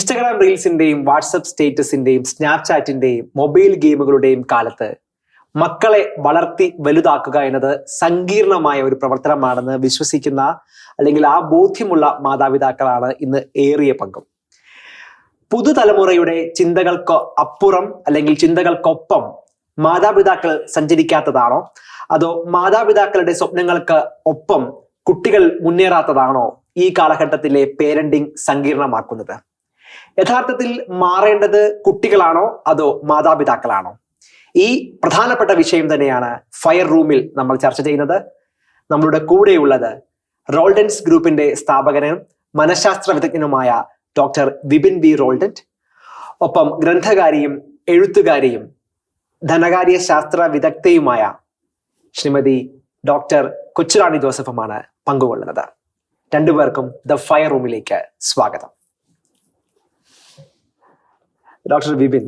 Instagram റീൽസിന്റെയും WhatsApp സ്റ്റേറ്റസിന്റെയും സ്നാപ്ചാറ്റിന്റെയും മൊബൈൽ ഗെയിമുകളുടെയും കാലത്ത് മക്കളെ വളർത്തി വലുതാക്കുക എന്നത് സങ്കീർണമായ ഒരു പ്രവർത്തനമാണെന്ന് വിശ്വസിക്കുന്ന അല്ലെങ്കിൽ ആ ബോധ്യമുള്ള മാതാപിതാക്കളാണ് ഇന്ന് ഏറിയ പങ്കും. പുതുതലമുറയുടെ ചിന്തകൾക്ക് അപ്പുറം അല്ലെങ്കിൽ ചിന്തകൾക്കൊപ്പം മാതാപിതാക്കൾ സഞ്ചരിക്കാത്തതാണോ? അതോ മാതാപിതാക്കളുടെ സ്വപ്നങ്ങൾക്ക് ഒപ്പം കുട്ടികൾ മുന്നേറാത്തതാണോ? ഈ കാലഘട്ടത്തിലെ പേരന്റിംഗ് സങ്കീർണമാക്കുന്നത്. യഥാർത്ഥത്തിൽ മാറേണ്ടത് കുട്ടികളാണോ അതോ മാതാപിതാക്കളാണോ? ഈ പ്രധാനപ്പെട്ട വിഷയം തന്നെയാണ് ഫയർ റൂമിൽ നമ്മൾ ചർച്ച ചെയ്യുന്നത്. നമ്മളുടെ കൂടെയുള്ളത് റോൾഡൻസ് ഗ്രൂപ്പിന്റെ സ്ഥാപകനും മനഃശാസ്ത്ര വിദഗ്ധനുമായ ഡോക്ടർ വിപിൻ ബി റോൾഡൻ ഒപ്പം ഗ്രന്ഥകാരിയും എഴുത്തുകാരിയും ധനകാര്യ ശാസ്ത്ര വിദഗ്ധയുമായ ശ്രീമതി ഡോക്ടർ കൊച്ചുറാണി ജോസഫുമാണ് പങ്കുകൊള്ളുന്നത്. രണ്ടുപേർക്കും ദ ഫയർ റൂമിലേക്ക് സ്വാഗതം. ഡോക്ടർ വിപിൻ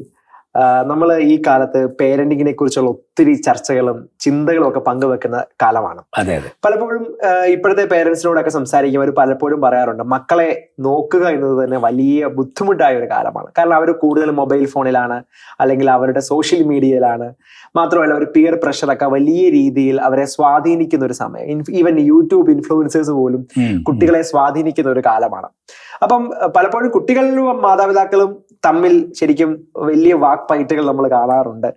നമ്മൾ ഈ കാലത്ത് പേരന്റിങ്ങിനെ കുറിച്ചുള്ള ഒത്തിരി ചർച്ചകളും ചിന്തകളും ഒക്കെ പങ്കുവെക്കുന്ന കാലമാണ്. അതെ അതെ. പലപ്പോഴും ഇപ്പോഴത്തെ പേരൻസിനോടൊക്കെ സംസാരിക്കുമ്പോൾ അവർ പലപ്പോഴും പറയാറുണ്ട് മക്കളെ നോക്കുക എന്നത് തന്നെ വലിയ ബുദ്ധിമുട്ടായ ഒരു കാലമാണ്. കാരണം അവർ കൂടുതൽ മൊബൈൽ ഫോണിലാണ് അല്ലെങ്കിൽ അവരുടെ സോഷ്യൽ മീഡിയയിലാണ് മാത്രമല്ല ഒരു പിയർ പ്രഷറൊക്കെ വലിയ രീതിയിൽ അവരെ സ്വാധീനിക്കുന്ന ഒരു സമയം. ഈവൻ യൂട്യൂബ് ഇൻഫ്ലുവൻസേഴ്സ് പോലും. കുട്ടികളെ സ്വാധീനിക്കുന്ന ഒരു കാലമാണ്. അപ്പം പലപ്പോഴും കുട്ടികളിലും മാതാപിതാക്കളും തമ്മിൽ ശരിക്കും വലിയ വാക്പയറ്റുകൾ നമ്മൾ കാണാറുണ്ട്.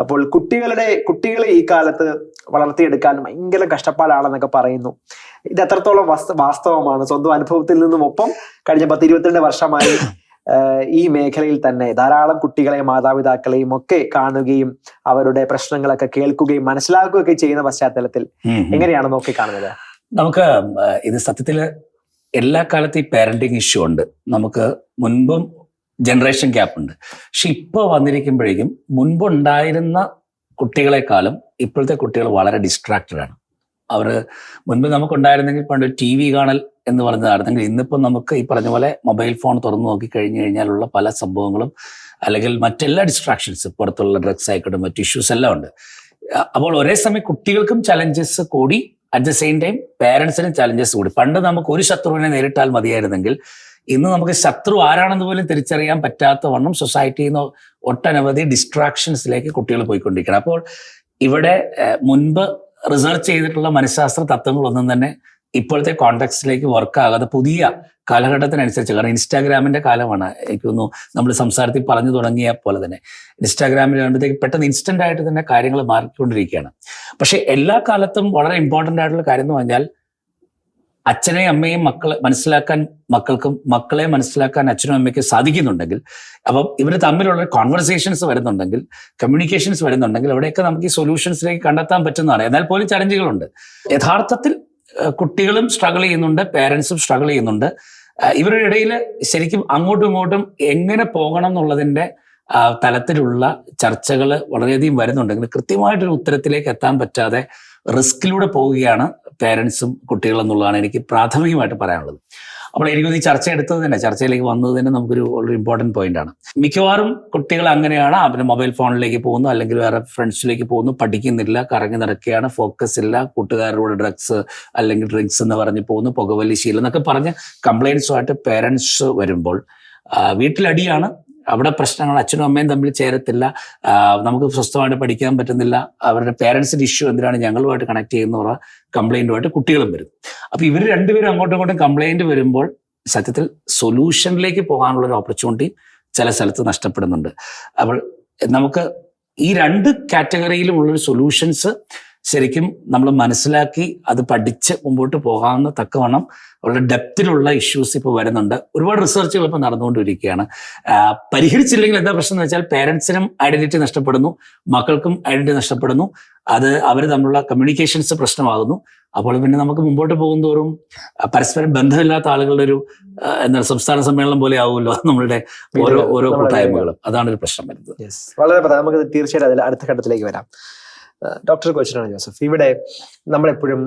അപ്പോൾ കുട്ടികളുടെ കുട്ടികളെ ഈ കാലത്ത് വളർത്തിയെടുക്കാൻ ഭയങ്കര കഷ്ടപ്പാടാണെന്നൊക്കെ പറയുന്നു. ഇത് എത്രത്തോളം വാസ്തവമാണ്? സ്വന്തം അനുഭവത്തിൽ നിന്നും ഒപ്പം കഴിഞ്ഞ പത്ത് ഇരുപത്തിരണ്ട് വർഷമായി ഈ മേഖലയിൽ തന്നെ ധാരാളം കുട്ടികളെയും മാതാപിതാക്കളെയും ഒക്കെ കാണുകയും അവരുടെ പ്രശ്നങ്ങളൊക്കെ കേൾക്കുകയും മനസ്സിലാക്കുകയൊക്കെ ചെയ്യുന്ന പശ്ചാത്തലത്തിൽ. എങ്ങനെയാണ് നോക്കി കാണുന്നത് നമുക്ക് ഇത് സത്യത്തിൽ എല്ലാ കാലത്തും ഈ പാരന്റിങ് ഇഷ്യൂ ഉണ്ട്. നമുക്ക് മുൻപും ജനറേഷൻ ഗ്യാപ്പ് ഉണ്ട്. പക്ഷെ ഇപ്പോൾ വന്നിരിക്കുമ്പോഴേക്കും മുൻപുണ്ടായിരുന്ന കുട്ടികളെക്കാളും ഇപ്പോഴത്തെ കുട്ടികൾ വളരെ ഡിസ്ട്രാക്റ്റഡ് ആണ്. അവർ മുൻപ് നമുക്കുണ്ടായിരുന്നെങ്കിൽ പണ്ട് ടി വി കാണൽ എന്ന് പറഞ്ഞതായിരുന്നെങ്കിൽ ഇന്നിപ്പം നമുക്ക് ഈ പറഞ്ഞ പോലെ മൊബൈൽ ഫോൺ തുറന്നു നോക്കി കഴിഞ്ഞു കഴിഞ്ഞാലുള്ള പല സംഭവങ്ങളും അല്ലെങ്കിൽ മറ്റെല്ലാ ഡിസ്ട്രാക്ഷൻസ് പുറത്തുള്ള ഡ്രഗ്സ് ആയിക്കോട്ടെ മറ്റു ഇഷ്യൂസ് എല്ലാം ഉണ്ട്. അപ്പോൾ ഒരേ സമയം കുട്ടികൾക്കും ചലഞ്ചസ് കൂടി അറ്റ് ദ സെയിം ടൈം പേരൻസിനും ചലഞ്ചസ് കൂടി. പണ്ട് നമുക്ക് ഒരു ശത്രുവിനെ നേരിട്ടാൽ മതിയായിരുന്നെങ്കിൽ ഇന്ന് നമുക്ക് ശത്രു ആരാണെന്ന് പോലും തിരിച്ചറിയാൻ പറ്റാത്ത വണ്ണം സൊസൈറ്റിയിൽ നിന്ന് ഒട്ടനവധി ഡിസ്ട്രാക്ഷൻസിലേക്ക് കുട്ടികൾ പോയിക്കൊണ്ടിരിക്കണം അപ്പോൾ ഇവിടെ മുൻപ് റിസർച്ച് ചെയ്തിട്ടുള്ള മനഃശാസ്ത്ര തത്വങ്ങളൊന്നും തന്നെ ഇപ്പോഴത്തെ കോണ്ടെക്സ്റ്റിലേക്ക് വർക്ക് ആകാതെ പുതിയ കാലഘട്ടത്തിനനുസരിച്ച് കാരണം ഇൻസ്റ്റാഗ്രാമിന്റെ കാലമാണ്. എനിക്ക് തോന്നുന്നു നമ്മൾ സംസാരത്തിൽ പറഞ്ഞു തുടങ്ങിയ പോലെ തന്നെ. ഇൻസ്റ്റാഗ്രാമിൽ കണ്ടത്തേക്ക് പെട്ടെന്ന് ഇൻസ്റ്റന്റ് ആയിട്ട് തന്നെ കാര്യങ്ങൾ മാറിക്കൊണ്ടിരിക്കുകയാണ്. പക്ഷേ എല്ലാ കാലത്തും വളരെ ഇമ്പോർട്ടന്റ് ആയിട്ടുള്ള കാര്യം എന്ന് പറഞ്ഞാൽ അച്ഛനെയും അമ്മയും മക്കളെ മനസ്സിലാക്കാൻ മക്കൾക്കും മക്കളെ മനസ്സിലാക്കാൻ അച്ഛനും അമ്മയ്ക്കും സാധിക്കുന്നുണ്ടെങ്കിൽ അപ്പം ഇവർ തമ്മിലുള്ള കോൺവെർസേഷൻസ് വരുന്നുണ്ടെങ്കിൽ കമ്മ്യൂണിക്കേഷൻസ് വരുന്നുണ്ടെങ്കിൽ അവിടെയൊക്കെ നമുക്ക് ഈ സൊല്യൂഷൻസിലേക്ക് കണ്ടെത്താൻ പറ്റുന്നതാണ്. എന്നാൽ പോലും ചലഞ്ചുകളുണ്ട്. യഥാർത്ഥത്തിൽ കുട്ടികളും സ്ട്രഗിൾ ചെയ്യുന്നുണ്ട് പേരൻസും സ്ട്രഗിൾ ചെയ്യുന്നുണ്ട്. ഇവരുടെ ഇടയിൽ ശരിക്കും അങ്ങോട്ടും ഇങ്ങോട്ടും എങ്ങനെ പോകണം എന്നുള്ളതിന്റെ തലത്തിലുള്ള ചർച്ചകൾ വളരെയധികം വരുന്നുണ്ടെങ്കിൽ കൃത്യമായിട്ടൊരു ഉത്തരത്തിലേക്ക് എത്താൻ പറ്റാതെ റിസ്കിലൂടെ പോവുകയാണ് പേരൻസും കുട്ടികളും എന്നുള്ളതാണ് എനിക്ക് പ്രാഥമികമായിട്ട് പറയാനുള്ളത്. അപ്പോൾ എനിക്കൊന്ന് ഈ ചർച്ച എടുത്തത് തന്നെ ചർച്ചയിലേക്ക് വന്നത് തന്നെ നമുക്കൊരു വളരെ ഇമ്പോർട്ടന്റ് പോയിന്റ് ആണ്. മിക്കവാറും കുട്ടികൾ അങ്ങനെയാണ് അവർ മൊബൈൽ ഫോണിലേക്ക് പോകുന്നു അല്ലെങ്കിൽ വേറെ ഫ്രണ്ട്സിലേക്ക് പോകുന്നു പഠിക്കുന്നില്ല കറങ്ങി നടക്കുകയാണ് ഫോക്കസ് ഇല്ല കൂട്ടുകാരുടെ ഡ്രഗ്സ് അല്ലെങ്കിൽ ഡ്രിങ്ക്സ് എന്ന് പറഞ്ഞ് പോകുന്നു പുകവലി ശീലം എന്നൊക്കെ പറഞ്ഞ് കംപ്ലൈൻസുമായിട്ട് പേരൻസ് വരുമ്പോൾ വീട്ടിലടിയാണ് അവിടെ പ്രശ്നങ്ങൾ അച്ഛനും അമ്മയും തമ്മിൽ ചേരത്തില്ല. നമുക്ക് സ്വസ്ഥമായിട്ട് പഠിക്കാൻ പറ്റുന്നില്ല. അവരുടെ പേരൻസിന്റെ ഇഷ്യൂ എന്തിനാണ് ഞങ്ങളുമായിട്ട് കണക്ട് ചെയ്യുന്നവർ കംപ്ലൈന്റുമായിട്ട് കുട്ടികളും വരും. അപ്പൊ ഇവർ രണ്ടുപേരും അങ്ങോട്ടും ഇങ്ങോട്ടും കംപ്ലൈന്റ് വരുമ്പോൾ സത്യത്തിൽ സൊല്യൂഷനിലേക്ക് പോകാനുള്ള ഒരു ഓപ്പർച്യൂണിറ്റി ചില സ്ഥലത്ത് നഷ്ടപ്പെടുന്നുണ്ട്. അപ്പോൾ നമുക്ക് ഈ രണ്ട് കാറ്റഗറിയിലുമുള്ളൊരു സൊല്യൂഷൻസ് ശരിക്കും നമ്മൾ മനസ്സിലാക്കി അത് പഠിച്ച് മുമ്പോട്ട് പോകാവുന്ന തക്കവണ്ണം വളരെ ഡെപ്തിലുള്ള ഇഷ്യൂസ് ഇപ്പോൾ വരുന്നുണ്ട്. ഒരുപാട് റിസർച്ചുകൾ ഇപ്പോൾ നടന്നുകൊണ്ടിരിക്കുകയാണ്. പരിഹരിച്ചില്ലെങ്കിൽ എന്താ പ്രശ്നം എന്ന് വെച്ചാൽ പേരൻസിനും ഐഡന്റിറ്റി നഷ്ടപ്പെടുന്നു. മക്കൾക്കും ഐഡന്റിറ്റി നഷ്ടപ്പെടുന്നു. അത് അവർ തമ്മിലുള്ള കമ്മ്യൂണിക്കേഷൻസ് പ്രശ്നമാകുന്നു. അപ്പോൾ പിന്നെ നമുക്ക് മുമ്പോട്ട് പോകും തോറും പരസ്പരം ബന്ധമില്ലാത്ത ആളുകളുടെ ഒരു ആ, എന്താ സംസ്ഥാന സമ്മേളനം പോലെ ആവുമല്ലോ നമ്മളുടെ ഓരോ ഓരോ കൂട്ടായ്മകളും. അതാണ് ഒരു പ്രശ്നം വരുന്നത്. വളരെ നമുക്ക് തീർച്ചയായിട്ടും അതിൽ അടുത്ത ഘട്ടത്തിലേക്ക് വരാം. ഡോക്ടർ കൊച്ചിനാണ് ജോസഫ്. ഇവിടെ നമ്മളെപ്പോഴും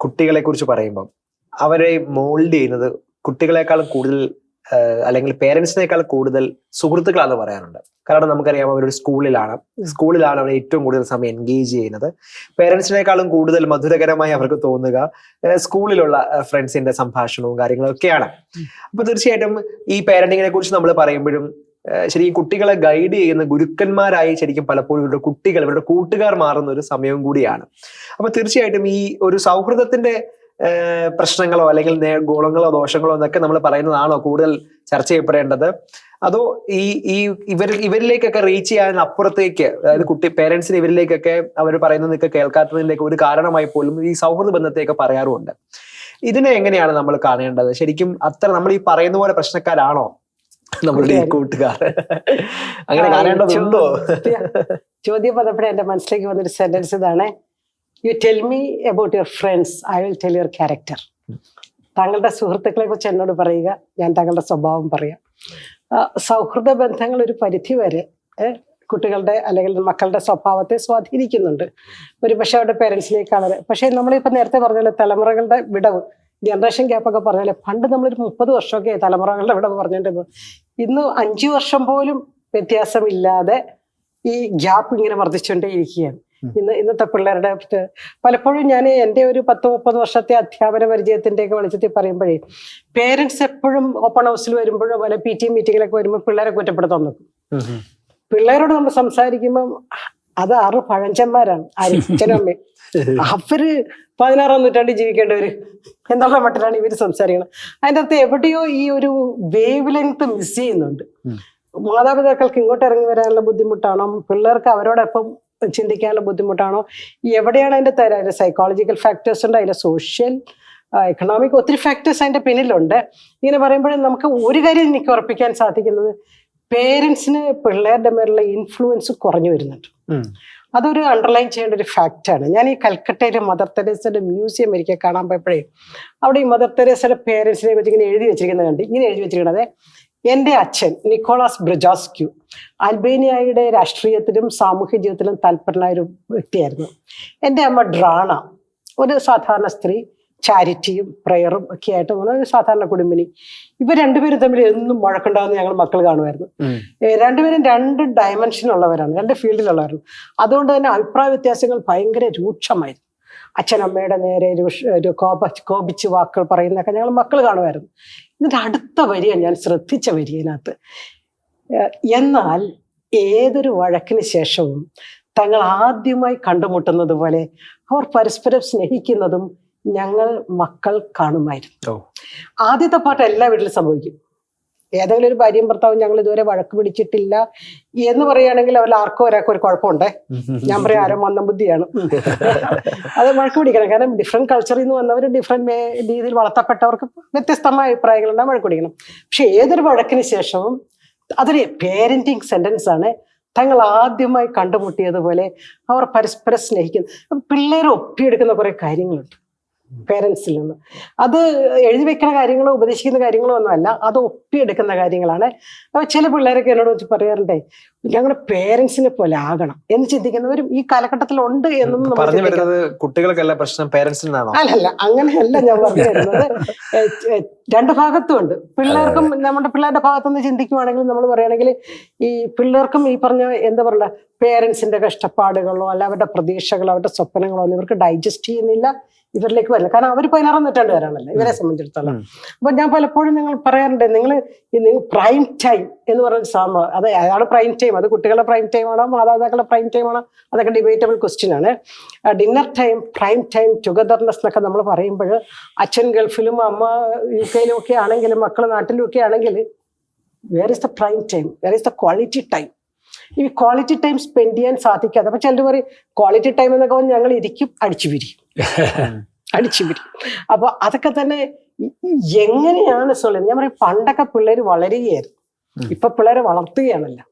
കുട്ടികളെ കുറിച്ച് പറയുമ്പം അവരെ മോൾഡ് ചെയ്യുന്നത് കുട്ടികളെക്കാളും കൂടുതൽ അല്ലെങ്കിൽ പേരൻസിനേക്കാൾ കൂടുതൽ സുഹൃത്തുക്കളാന്ന് പറയാറുണ്ട്. കാരണം നമുക്കറിയാം അവരൊരു സ്കൂളിലാണ് സ്കൂളിലാണ് അവർ ഏറ്റവും കൂടുതൽ സമയം എൻഗേജ് ചെയ്യുന്നത്. പേരൻസിനേക്കാളും കൂടുതൽ മധുരകരമായി അവർക്ക് തോന്നുക സ്കൂളിലുള്ള ഫ്രണ്ട്സിന്റെ സംഭാഷണവും കാര്യങ്ങളൊക്കെയാണ്. അപ്പൊ തീർച്ചയായിട്ടും ഈ പേരന്റിങ്ങിനെ കുറിച്ച് നമ്മൾ പറയുമ്പോഴും ശരിക്കും കുട്ടികളെ ഗൈഡ് ചെയ്യുന്ന ഗുരുക്കന്മാരായി ശരിക്കും പലപ്പോഴും ഇവരുടെ കുട്ടികൾ ഇവരുടെ കൂട്ടുകാർ മാറുന്ന ഒരു സമയവും കൂടിയാണ്. അപ്പൊ തീർച്ചയായിട്ടും ഈ ഒരു സൗഹൃദത്തിന്റെ പ്രശ്നങ്ങളോ അല്ലെങ്കിൽ ഗുണങ്ങളോ ദോഷങ്ങളോ എന്നൊക്കെ നമ്മൾ പറയുന്നതാണോ കൂടുതൽ ചർച്ച ചെയ്യപ്പെടേണ്ടത്. അതോ ഈ ഈ ഇവർ ഇവരിലേക്കൊക്കെ റീച്ച് ചെയ്യാൻ അപ്പുറത്തേക്ക് അതായത് കുട്ടി പേരൻസിന് ഇവരിലേക്കൊക്കെ അവർ പറയുന്നതൊക്കെ കേൾക്കാത്തതിലേക്ക് ഒരു കാരണമായി പോലും ഈ സൗഹൃദ ബന്ധത്തെയൊക്കെ പറയാറുമുണ്ട്. ഇതിനെ എങ്ങനെയാണ് നമ്മൾ കാണേണ്ടത്? ശരിക്കും അത്ര നമ്മൾ ഈ പറയുന്ന പോലെ പ്രശ്നക്കാരാണോ? നമ്മളുടെ ഈ കൂട്ടുകാർ അങ്ങനെ കാണേണ്ടതുണ്ടോ? ചോദ്യം- പറഞ്ഞപ്പോഴേ എന്റെ മനസ്സിലേക്ക് വന്നൊരു സെന്റൻസ് ഇതാണ്. You tell me about your friends I will tell your character താങ്കളുടെ സുഹൃത്തുക്കളെ കുറിച്ച് എന്നോട് പറയുക ഞാൻ താങ്കളുടെ സ്വഭാവം പറയാം. സൗഹൃദ ബന്ധങ്ങൾ ഒരു പരിധി വരെ കുട്ടികളുടെ അല്ലെങ്കിൽ മക്കളുടെ സ്വഭാവത്തെ സ്വാധീനിക്കുന്നുണ്ട്. ഒരു പക്ഷെ അവരുടെ പേരൻസിനേക്കാളെ പക്ഷേ നമ്മളിപ്പോൾ നേരത്തെ പറഞ്ഞ തലമുറകളുടെ വിടവ് ജനറേഷൻ ഗ്യാപ്പൊക്കെ പറഞ്ഞാൽ പണ്ട് നമ്മളൊരു മുപ്പത് വർഷമൊക്കെ തലമുറകളുടെ വിടവ് പറഞ്ഞിട്ടുള്ളത് ഇന്ന് അഞ്ചു വർഷം പോലും വ്യത്യാസമില്ലാതെ ഈ ഗ്യാപ്പ് ഇങ്ങനെ വർദ്ധിച്ചുകൊണ്ടേ ഇരിക്കുകയാണ് ഇന്ന് ഇന്നത്തെ പിള്ളേരുടെ പലപ്പോഴും ഞാൻ എന്റെ ഒരു പത്ത് മുപ്പത് വർഷത്തെ അധ്യാപന പരിചയത്തിന്റെ ഒക്കെ വെളിച്ചത്തിൽ പറയുമ്പോഴേ പേരൻസ് എപ്പോഴും ഓപ്പൺ ഹൗസിൽ വരുമ്പോഴോ പല പി ടി മീറ്റിങ്ങിലൊക്കെ വരുമ്പോൾ പിള്ളേരെ കുറ്റപ്പെടുത്താൻ നോക്കും. പിള്ളേരോട് നമ്മൾ സംസാരിക്കുമ്പം അത് ആറ് പഴഞ്ചന്മാരാണ് ആര്? അച്ഛനും അമ്മയും. അവർ പതിനാറാം നൂറ്റാണ്ടിൽ ജീവിക്കേണ്ടവര്. എന്നുള്ള മട്ടിലാണ് ഇവർ സംസാരിക്കുന്നത് അതിന്റെ അകത്ത് എവിടെയോ ഈ ഒരു വേവ് ലെങ്ത് മിസ് ചെയ്യുന്നുണ്ട്. മാതാപിതാക്കൾക്ക് ഇങ്ങോട്ട് ഇറങ്ങി വരാനുള്ള ബുദ്ധിമുട്ടാണോ? പിള്ളേർക്ക് അവരോടൊപ്പം ചിന്തിക്കാനുള്ള ബുദ്ധിമുട്ടാണോ? എവിടെയാണ് അതിന്റെ തര? അതിന്റെ സൈക്കോളജിക്കൽ ഫാക്ടേഴ്സ് ഉണ്ട് അതിന്റെ സോഷ്യൽ എക്കണോമിക് ഒത്തിരി ഫാക്ടേഴ്സ് അതിന്റെ പിന്നിലുണ്ട്. ഇങ്ങനെ പറയുമ്പോഴും നമുക്ക് ഒരു കാര്യം എനിക്ക് ഉറപ്പിക്കാൻ സാധിക്കുന്നത് പേരൻസിന് പിള്ളേരുടെ മേലുള്ള ഇൻഫ്ലുവൻസ് കുറഞ്ഞു വരുന്നുണ്ട്. അതൊരു അണ്ടർലൈൻ ചെയ്യേണ്ട ഒരു ഫാക്റ്റാണ് ഞാൻ ഈ കൽക്കട്ടയിലെ മദർ തെരേസയുടെ മ്യൂസിയം എനിക്ക് കാണാൻ പോയപ്പോഴേ അവിടെ ഈ മദർ തെരേസയുടെ പേരൻസിനെ പറ്റി ഇങ്ങനെ എഴുതി വെച്ചിരിക്കുന്നത് കണ്ട് ഇങ്ങനെ എഴുതി വെച്ചിരിക്കുന്നത് എന്റെ അച്ഛൻ നിക്കോളാസ് ബ്രജാസ്ക്യു അൽബേനിയയുടെ രാഷ്ട്രീയത്തിലും സാമൂഹ്യ ജീവിതത്തിലും താല്പര്യനായ ഒരു വ്യക്തിയായിരുന്നു. എന്റെ അമ്മ ഡ്രാണ ഒരു സാധാരണ സ്ത്രീ ചാരിറ്റിയും പ്രയറും ഒക്കെ ആയിട്ട് ഒരു സാധാരണ കുടുംബിനി. ഇവർ രണ്ടുപേരും തമ്മിൽ എന്നും മുഴക്കുണ്ടാകുന്ന ഞങ്ങൾ മക്കൾ കാണുമായിരുന്നു. രണ്ടുപേരും രണ്ട് ഡയമെൻഷൻ ഉള്ളവരാണ് രണ്ട് ഫീൽഡിലുള്ളവരാണ് അതുകൊണ്ട് തന്നെ അഭിപ്രായ വ്യത്യാസങ്ങൾ ഭയങ്കര രൂക്ഷമായിരുന്നു. അച്ഛനമ്മയുടെ നേരെ ഒരു കോപ കോപിച്ച് വാക്കുകൾ പറയുന്നൊക്കെ ഞങ്ങൾ മക്കൾ കാണുമായിരുന്നു. എന്നിട്ട് അടുത്ത വരിയാണ് ഞാൻ ശ്രദ്ധിച്ച വരിയതിനകത്ത് എന്നാൽ ഏതൊരു വഴക്കിന് ശേഷവും തങ്ങൾ ആദ്യമായി കണ്ടുമുട്ടുന്നത് പോലെ അവർ പരസ്പരം സ്നേഹിക്കുന്നതും ഞങ്ങൾ മക്കൾ കാണുമായിരുന്നു. ആദ്യത്തെ പാട്ട് എല്ലാ വീട്ടിലും സംഭവിക്കും. ഏതെങ്കിലും ഒരു ഭാര്യയും ഭർത്താവും ഞങ്ങൾ ഇതുവരെ വഴക്ക് പിടിച്ചിട്ടില്ല എന്ന് പറയുകയാണെങ്കിൽ അവർ ആർക്കോ ഒരാൾക്കും ഒരു കുഴപ്പമുണ്ടേ. ഞാൻ പറയാം ആരോ മന്ദം ബുദ്ധിയാണ്. അത് വഴക്ക് പിടിക്കണം. കാരണം ഡിഫറെന്റ് കൾച്ചറിൽ നിന്ന് വന്നവർ ഡിഫറെന്റ് രീതിയിൽ വളർത്തപ്പെട്ടവർക്ക് വ്യത്യസ്തമായ അഭിപ്രായങ്ങളുണ്ടാകും വഴക്ക് പിടിക്കണം. പക്ഷെ ഏതൊരു വഴക്കിന് ശേഷവും അതൊരു പേരന്റിങ് സെന്റൻസ് ആണ് തങ്ങൾ ആദ്യമായി കണ്ടുമുട്ടിയതുപോലെ അവർ പരസ്പരം സ്നേഹിക്കുന്നു. പിള്ളേരെ ഒപ്പിയെടുക്കുന്ന കുറെ കാര്യങ്ങളുണ്ട്. പേരൻസിൽ നിന്ന്. അത് എഴുതി വെക്കുന്ന കാര്യങ്ങളോ ഉപദേശിക്കുന്ന കാര്യങ്ങളോ ഒന്നുമല്ല അത് ഒപ്പിയെടുക്കുന്ന കാര്യങ്ങളാണ്. അപ്പോൾ ചില പിള്ളേരൊക്കെ എന്നോട് വെച്ച് പറയാറുണ്ടേ ഞങ്ങളുടെ പേരൻസിനെ പോലെ ആകണം. എന്ന് ചിന്തിക്കുന്നവരും ഈ കാലഘട്ടത്തിൽ ഉണ്ട് എന്നും നമ്മൾ പറഞ്ഞു വരുന്നത് കുട്ടികൾക്കല്ല പ്രശ്നം പേരൻസിനാണോ അല്ലല്ല അങ്ങനെയല്ല ഞാൻ പറഞ്ഞു വരുന്നത്. രണ്ട് ഭാഗത്തും ഉണ്ട്. പിള്ളേർക്കും നമ്മുടെ പിള്ളേരുടെ ഭാഗത്തുനിന്ന് ചിന്തിക്കുവാണെങ്കിൽ നമ്മൾ പറയുകയാണെങ്കിൽ ഈ പിള്ളേർക്കും ഈ പറഞ്ഞ എന്താ പറയുക പേരൻസിന്റെ കഷ്ടപ്പാടുകളോ അല്ല അവരുടെ പ്രതീക്ഷകളോ അവരുടെ സ്വപ്നങ്ങളോ ഒന്നും ഇവർക്ക് ഡൈജസ്റ്റ് ചെയ്യുന്നില്ല. ഇവരിലേക്ക് വരില്ല. കാരണം അവർ പതിനാറാം നൂറ്റാണ്ടുകാരാണല്ലോ ഇവരെ സംബന്ധിച്ചിടത്തോളം. അപ്പൊ ഞാൻ പലപ്പോഴും നിങ്ങൾ പറയാറുണ്ട് നിങ്ങൾ നിങ്ങൾ പ്രൈം ടൈം എന്ന് പറഞ്ഞ സാധനം അത് അയാൾ പ്രൈം ടൈം അത് കുട്ടികളുടെ പ്രൈം ടൈം ആണോ മാതാപിതാക്കളുടെ പ്രൈം ടൈം ആണോ അതൊക്കെ ഡിബേറ്റബിൾ ക്വസ്റ്റ്യൻ ആണ്. Dinner time prime time togetherness എന്നൊക്കെ നമ്മൾ പറയുമ്പോൾ അച്ഛൻ ഗൾഫിലും അമ്മ യു കെയിലും ഒക്കെ ആണെങ്കിലും മക്കൾ നാട്ടിലും ഒക്കെ ആണെങ്കിൽ where is the prime time where is the quality time ഈ ക്വാളിറ്റി ടൈം സ്പെൻഡ് ചെയ്യാൻ സാധിക്കാതെ. അപ്പൊ ചിലർ പറയും ക്വാളിറ്റി ടൈം എന്നൊക്കെ പറഞ്ഞ് ഞങ്ങൾ ഇരിക്കും അടിച്ചു പിരിയും. അടിച്ചു പിരിയും. അപ്പൊ അതൊക്കെ തന്നെ എങ്ങനെയാണ് സോളി ഞാൻ പറയും പണ്ടൊക്കെ പിള്ളേർ വളരുകയായിരുന്നു. ഇപ്പൊ പിള്ളേരെ വളർത്തുകയാണല്ലോ.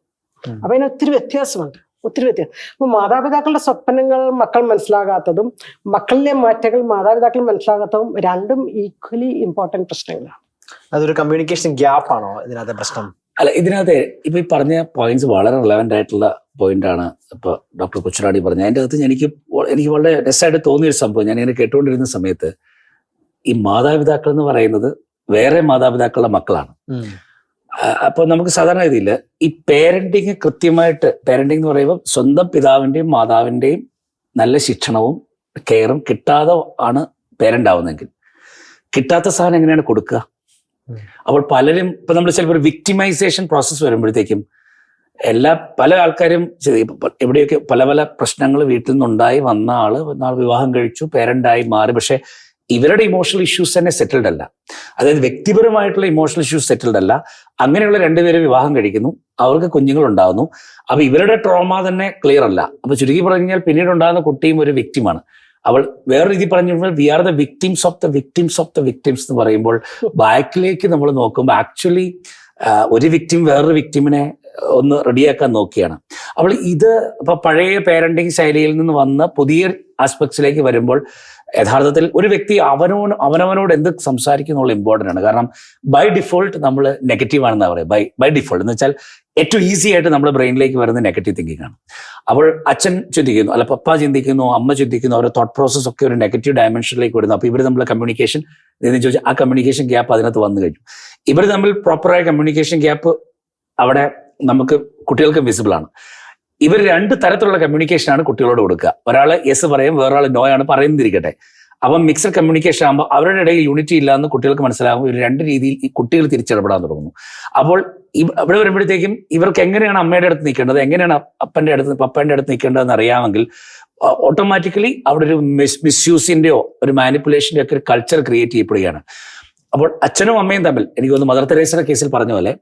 അപ്പൊ അതിന് ഒത്തിരി വ്യത്യാസമുണ്ട്. ഒത്തിരി വ്യത്യാസം അപ്പൊ മാതാപിതാക്കളുടെ സ്വപ്നങ്ങൾ മക്കൾ മനസ്സിലാകാത്തതും മക്കളിലെ മാറ്റങ്ങൾ മാതാപിതാക്കൾ മനസ്സിലാകാത്തതും രണ്ടും ഈക്വലി ഇമ്പോർട്ടന്റ് പ്രശ്നങ്ങളാണ്. അതൊരു കമ്മ്യൂണിക്കേഷൻ ഗ്യാപ്പ് ആണോ ഇതിനകത്തെ പ്രശ്നം? അല്ല ഇതിനകത്ത് ഇപ്പൊ ഈ പറഞ്ഞ പോയിന്റ്സ് വളരെ റിലവന്റ് ആയിട്ടുള്ള പോയിന്റ് ആണ് ഇപ്പൊ ഡോക്ടർ കൊച്ചുറാണി പറഞ്ഞത്. അതിന്റെ അകത്ത് എനിക്ക് എനിക്ക് വളരെ രസമായിട്ട് തോന്നിയ ഒരു സംഭവം ഞാൻ ഇങ്ങനെ കേട്ടുകൊണ്ടിരുന്ന സമയത്ത് ഈ മാതാപിതാക്കൾ എന്ന് പറയുന്നത് വേറെ മാതാപിതാക്കളുടെ മക്കളാണ്. അപ്പൊ അപ്പോൾ നമുക്ക് സാധാരണ രീതിയിൽ ഈ പേരന്റിങ് കൃത്യമായിട്ട് പേരന്റിങ് എന്ന് പറയുമ്പോൾ സ്വന്തം പിതാവിന്റെയും മാതാവിന്റെയും നല്ല ശിക്ഷണവും കെയറും കിട്ടാതെ ആണ് പേരന്റ് ആവുന്നതെങ്കിൽ. കിട്ടാത്ത സാധനം എങ്ങനെയാണ് കൊടുക്കുക. അപ്പോൾ പലരും ഇപ്പൊ നമ്മൾ ചിലപ്പോൾ വിക്ടിമൈസേഷൻ പ്രോസസ്സ് വരുമ്പോഴത്തേക്കും എല്ലാ പല ആൾക്കാരും എവിടെയൊക്കെ പല പല പ്രശ്നങ്ങൾ വീട്ടിൽ നിന്നുണ്ടായി വന്ന ആൾ നാൾ വിവാഹം കഴിച്ചു പേരന്റായി മാറി. പക്ഷെ ഇവരുടെ ഇമോഷണൽ ഇഷ്യൂസ് തന്നെ സെറ്റിൽഡ് അല്ല. അതായത് വ്യക്തിപരമായിട്ടുള്ള ഇമോഷണൽ ഇഷ്യൂസ് സെറ്റിൽഡ് അല്ല. അങ്ങനെയുള്ള രണ്ടുപേരും വിവാഹം കഴിക്കുന്നു. അവർക്ക് കുഞ്ഞുങ്ങൾ ഉണ്ടാകുന്നു അപ്പൊ ഇവരുടെ ട്രോമ തന്നെ ക്ലിയർ അല്ല. അപ്പൊ ചുരുക്കി പറഞ്ഞു കഴിഞ്ഞാൽ പിന്നീട് ഉണ്ടാകുന്ന കുട്ടിയും ഒരു വ്യക്തിമാണ് അവൾ വേറെ രീതി പറഞ്ഞു we are the victims of the victims of the victims എന്ന് പറയുമ്പോൾ ബാക്കിലേക്ക് നമ്മൾ നോക്കുമ്പോൾ ആക്ച്വലി ഒരു വിക്ടിം വേറൊരു വിക്ടിമിനെ ഒന്ന് റെഡിയാക്കാൻ നോക്കിയാണ്. അവൾ ഇത് ഇപ്പൊ പഴയ പേരന്റിങ് ശൈലിയിൽ നിന്ന് വന്ന് പുതിയ ആസ്പെക്ട്സിലേക്ക് വരുമ്പോൾ യഥാർത്ഥത്തിൽ ഒരു വ്യക്തി അവനോട് അവനവനോട് എന്ത് സംസാരിക്കുന്നുള്ള ഇമ്പോർട്ടന്റ് ആണ്. കാരണം ബൈ ഡിഫോൾട്ട് നമ്മൾ നെഗറ്റീവ് ആണെന്നാണ് പറയുക. ബൈ ബൈ ഡിഫോൾട്ട് എന്ന് വെച്ചാൽ ഏറ്റവും ഈസി ആയിട്ട് നമ്മുടെ ബ്രെയിനിലേക്ക് വരുന്ന നെഗറ്റീവ് തിങ്കിങ് ആണ്. അപ്പോൾ അച്ഛൻ ചിന്തിക്കുന്നു അല്ല പപ്പ ചിന്തിക്കുന്നു അമ്മ ചിന്തിക്കുന്നു അവരുടെ തോട്ട് പ്രോസസ് ഒക്കെ ഒരു നെഗറ്റീവ് ഡയമെൻഷനിലേക്ക് വരുന്നു. അപ്പോൾ ഇവർ തമ്മിൽ കമ്മ്യൂണിക്കേഷൻ എന്ന് ചോദിച്ചാൽ ആ കമ്മ്യൂണിക്കേഷൻ ഗ്യാപ്പ് അതിനകത്ത് വന്നു കഴിഞ്ഞു. ഇവർ തമ്മിൽ പ്രോപ്പറായ കമ്മ്യൂണിക്കേഷൻ ഗ്യാപ്പ് അവിടെ നമുക്ക് കുട്ടികൾക്ക് വിസിബിൾ ആണ്. ഇവർ രണ്ട് തരത്തിലുള്ള കമ്മ്യൂണിക്കേഷൻ ആണ് കുട്ടികളോട് കൊടുക്കുക. ഒരാൾ യെസ് പറയും വേറൊരാൾ നോ ആണ് പറയുന്നിരിക്കട്ടെ. അപ്പം മിക്സഡ് കമ്മ്യൂണിക്കേഷൻ ആകുമ്പോൾ അവരുടെ ഇടയിൽ യൂണിറ്റി ഇല്ലാന്ന് കുട്ടികൾക്ക് മനസ്സിലാകും ഒരു രണ്ട് രീതിയിൽ ഈ കുട്ടികൾ തിരിച്ചിടപെടാൻ തുടങ്ങുന്നു. അപ്പോൾ ഇവ- ഇവിടെ വരുമ്പോഴത്തേക്കും ഇവർക്ക് എങ്ങനെയാണ് അമ്മയുടെ അടുത്ത് നിൽക്കേണ്ടത് എങ്ങനെയാണ് അപ്പന്റെ അടുത്ത് പപ്പന്റെ അടുത്ത് നിൽക്കേണ്ടതെന്ന് അറിയാമെങ്കിൽ ഓട്ടോമാറ്റിക്കലി അവിടെ ഒരു മിസ് മിസ്യൂസിന്റെയോ ഒരു മാനിപ്പുലേഷന്റെയോ ഒക്കെ ഒരു കൾച്ചർ ക്രിയേറ്റ് ചെയ്യപ്പെടുകയാണ്. അപ്പോൾ അച്ഛനും അമ്മയും തമ്മിൽ എനിക്ക് തോന്നുന്നു മദർ തെരേസയുടെ കേസിൽ പറഞ്ഞ പോലെ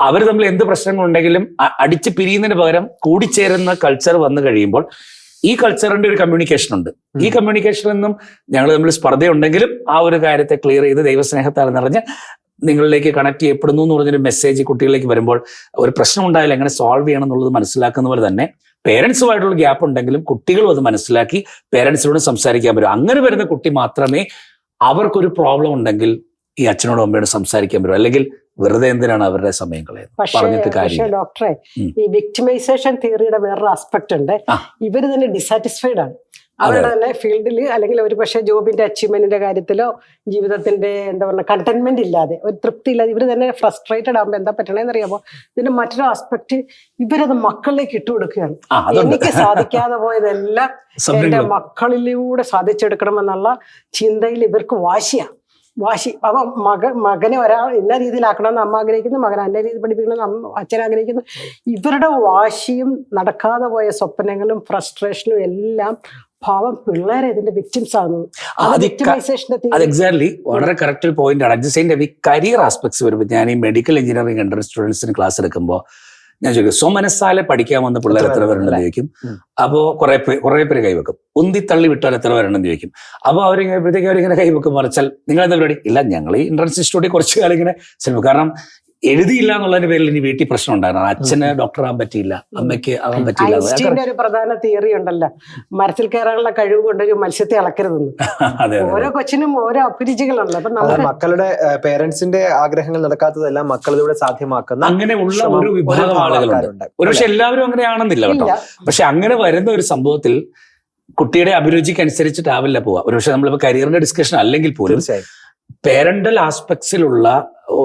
അവർ തമ്മിൽ എന്ത് പ്രശ്നങ്ങളുണ്ടെങ്കിലും അടിച്ച് പിരിയുന്നതിന് പകരം കൂടിച്ചേരുന്ന കൾച്ചർ വന്നു കഴിയുമ്പോൾ ഈ കൾച്ചറിന്റെ ഒരു കമ്മ്യൂണിക്കേഷൻ ഉണ്ട്. ഈ കമ്മ്യൂണിക്കേഷനിൽ നിന്നും ഞങ്ങൾ തമ്മിൽ സ്പർദ്ധയുണ്ടെങ്കിലും ആ ഒരു കാര്യത്തെ ക്ലിയർ ചെയ്ത് ദൈവസ്നേഹത്താൽ നിറഞ്ഞ് നിങ്ങളിലേക്ക് കണക്ട് ചെയ്യപ്പെടുന്നു എന്ന് പറഞ്ഞൊരു മെസ്സേജ് കുട്ടികളിലേക്ക് വരുമ്പോൾ ഒരു പ്രശ്നം ഉണ്ടായാലും എങ്ങനെ സോൾവ് ചെയ്യണം എന്നുള്ളത് മനസ്സിലാക്കുന്ന പോലെ തന്നെ പേരൻസുമായിട്ടുള്ള ഗ്യാപ്പ് ഉണ്ടെങ്കിലും കുട്ടികളും അത് മനസ്സിലാക്കി പേരൻസിനോട് സംസാരിക്കാൻ വരും അങ്ങനെ വരുന്ന കുട്ടി മാത്രമേ അവർക്കൊരു പ്രോബ്ലം ഉണ്ടെങ്കിൽ ഈ അച്ഛനോടും അമ്മയോടും സംസാരിക്കാൻ പറ്റും. അല്ലെങ്കിൽ വെറുതെ എന്തിനാണ് അവരുടെ സമയം കളയുന്നത് പക്ഷേ ഡോക്ടറെ ഈ വിക്ടിമൈസേഷൻ തിയറിയുടെ വേറൊരു ആസ്പെക്ട് ഉണ്ട്. ഇവർ തന്നെ ഡിസാറ്റിസ്ഫൈഡ് ആണ്. അവരുടെ തന്നെ ഫീൽഡിൽ അല്ലെങ്കിൽ ഒരു പക്ഷേ ജോബിന്റെ അച്ചീവ്മെന്റിന്റെ കാര്യത്തിലോ ജീവിതത്തിന്റെ എന്താ പറയുക കണ്ടന്റ്മെന്റ് ഇല്ലാതെ ഒരു തൃപ്തി ഇല്ലാതെ ഇവർ തന്നെ ഫ്രസ്ട്രേറ്റഡ് ആകുമ്പോൾ എന്താ പറ്റണേന്ന് അറിയാമോ ഇതിന്റെ മറ്റൊരു ആസ്പെക്ട് ഇവരത് മക്കളിലേക്ക് ഇട്ടുകൊടുക്കുകയാണ് എനിക്ക് സാധിക്കാതെ പോയതെല്ലാം എന്റെ മക്കളിലൂടെ സാധിച്ചെടുക്കണമെന്നുള്ള ചിന്തയിൽ ഇവർക്ക് വാശിയാ. വാശി അപ്പൊ മക മകനെ ഒരാൾ ഇന്ന രീതിയിലാക്കണമെന്ന് അമ്മ ആഗ്രഹിക്കുന്നു മകൻ അന്ന രീതിയിൽ പഠിപ്പിക്കണമെന്ന് അമ്മ അച്ഛൻ ആഗ്രഹിക്കുന്നു. ഇവരുടെ വാശിയും നടക്കാതെ പോയ സ്വപ്നങ്ങളും ഫ്രസ്ട്രേഷനും എല്ലാം ഭാവം പിള്ളേരെ ഇതിന്റെ വിക്ടിംസ് ആകുന്നു ആ, അത് എക്സാക്ട്ലി വളരെ കറക്റ്റ് പോയിന്റ് ആണ്. ഈ കരിയർ ആസ്പെക്ട്സ് വരുമ്പോൾ ഞാൻ ഈ മെഡിക്കൽ എഞ്ചിനീയറിംഗ് അണ്ടർ സ്റ്റുഡൻസിന് ക്ലാസ് എടുക്കുമ്പോൾ ഞാൻ ചോദിക്കും സ്വമനസ്സാലെ പഠിക്കാൻ വന്ന പിള്ളേർ എത്ര പേരുണ്ടെന്ന് ചോദിക്കും. അപ്പോൾ അപ്പോ കുറെ കുറെ പേര് കൈവെക്കും. ഉന്തി തള്ളി വിട്ടാൽ എത്ര പേരുണ്ടെന്ന് ചോദിക്കും. അപ്പോൾ അവരിങ്ങനെ അവരിങ്ങനെ കൈവെക്കും മറിച്ചാൽ നിങ്ങൾ എന്താ പരിപാടി? ഇല്ല ഞങ്ങൾ ഈ എൻട്രൻസ് ഇൻസ്റ്റിറ്റ്യൂട്ടിൽ കുറച്ച് കാലം ഇങ്ങനെ ശ്രമിക്കും കാരണം എഴുതിയില്ല എന്നുള്ളതിന്റെ പേരിൽ ഇനി വീട്ടിൽ പ്രശ്നം ഉണ്ടായിരുന്നു. അച്ഛന് ഡോക്ടർ ആവാൻ പറ്റിയില്ല അമ്മയ്ക്ക് ആകാൻ പറ്റിയില്ല. ഒരു പ്രധാന തിയറി ഉണ്ടല്ലോ. മരത്തിൽ കയറാനുള്ള കഴിവ് ഒരു മത്സ്യത്തെ അളക്കരുതെന്ന്. ഓരോ കൊച്ചിനും ഓരോ അഭിരുചികളുണ്ടല്ലോ അപ്പൊ മക്കളുടെ പേരൻസിന്റെ ആഗ്രഹങ്ങൾ നടക്കാത്തതെല്ലാം മക്കളിലൂടെ സാധ്യമാക്കുന്ന അങ്ങനെ ഉള്ള ഒരു വിഭാഗം ആളുകളുണ്ട്. ആൾക്കാരുണ്ട്. ഒരു പക്ഷെ എല്ലാവരും അങ്ങനെയാണെന്നില്ല കേട്ടോ. പക്ഷെ അങ്ങനെ വരുന്ന ഒരു സംഭവത്തിൽ കുട്ടിയുടെ അഭിരുചിക്ക് അനുസരിച്ചിട്ടാവില്ല പോവുക. ഒരു പക്ഷെ നമ്മളിപ്പോ കരിയറിന്റെ ഡിസ്കഷൻ അല്ലെങ്കിൽ പോലും പേരന്റൽ ആസ്പെക്ട്സിലുള്ള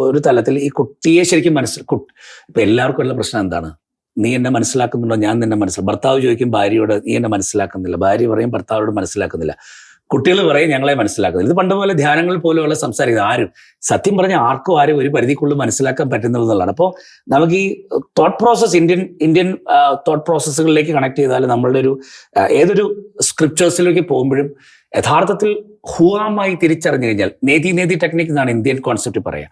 ഒരു തലത്തിൽ ഈ കുട്ടിയെ ശരിക്കും മനസ്സിൽ ഇപ്പൊ എല്ലാവർക്കും ഉള്ള പ്രശ്നം എന്താണ്? നീ എന്നെ മനസ്സിലാക്കുന്നുണ്ടോ? ഞാൻ നിന്നെ മനസ്സിലാക്കും ഭർത്താവ് ചോദിക്കും ഭാര്യയോട് നീ എന്നെ മനസ്സിലാക്കുന്നില്ല. ഭാര്യ പറയും ഭർത്താവോട് മനസ്സിലാക്കുന്നില്ല. കുട്ടികൾ പറയും ഞങ്ങളെ മനസ്സിലാക്കുന്നില്ല. ഇത് പണ്ട് പോലെ ധ്യാനങ്ങൾ പോലെയുള്ള സംസാരിക്കുന്നത് ആരും സത്യം പറഞ്ഞ ആർക്കും ആരും ഒരു പരിധിക്കുള്ളിൽ മനസ്സിലാക്കാൻ പറ്റുന്നുള്ളതാണ് അപ്പോൾ നമുക്ക് ഈ thought process Indian Indian thought പ്രോസസ്സുകളിലേക്ക് connect ചെയ്താൽ നമ്മളുടെ ഒരു ഏതൊരു സ്ക്രിപ്റ്റേഴ്സിലേക്ക് പോകുമ്പോഴും യഥാർത്ഥത്തിൽ ഹുവാമായി തിരിച്ചറിഞ്ഞു കഴിഞ്ഞാൽ നേതി നേതി ടെക്നിക് എന്നാണ് ഇന്ത്യൻ കോൺസെപ്റ്റ് പറയുക.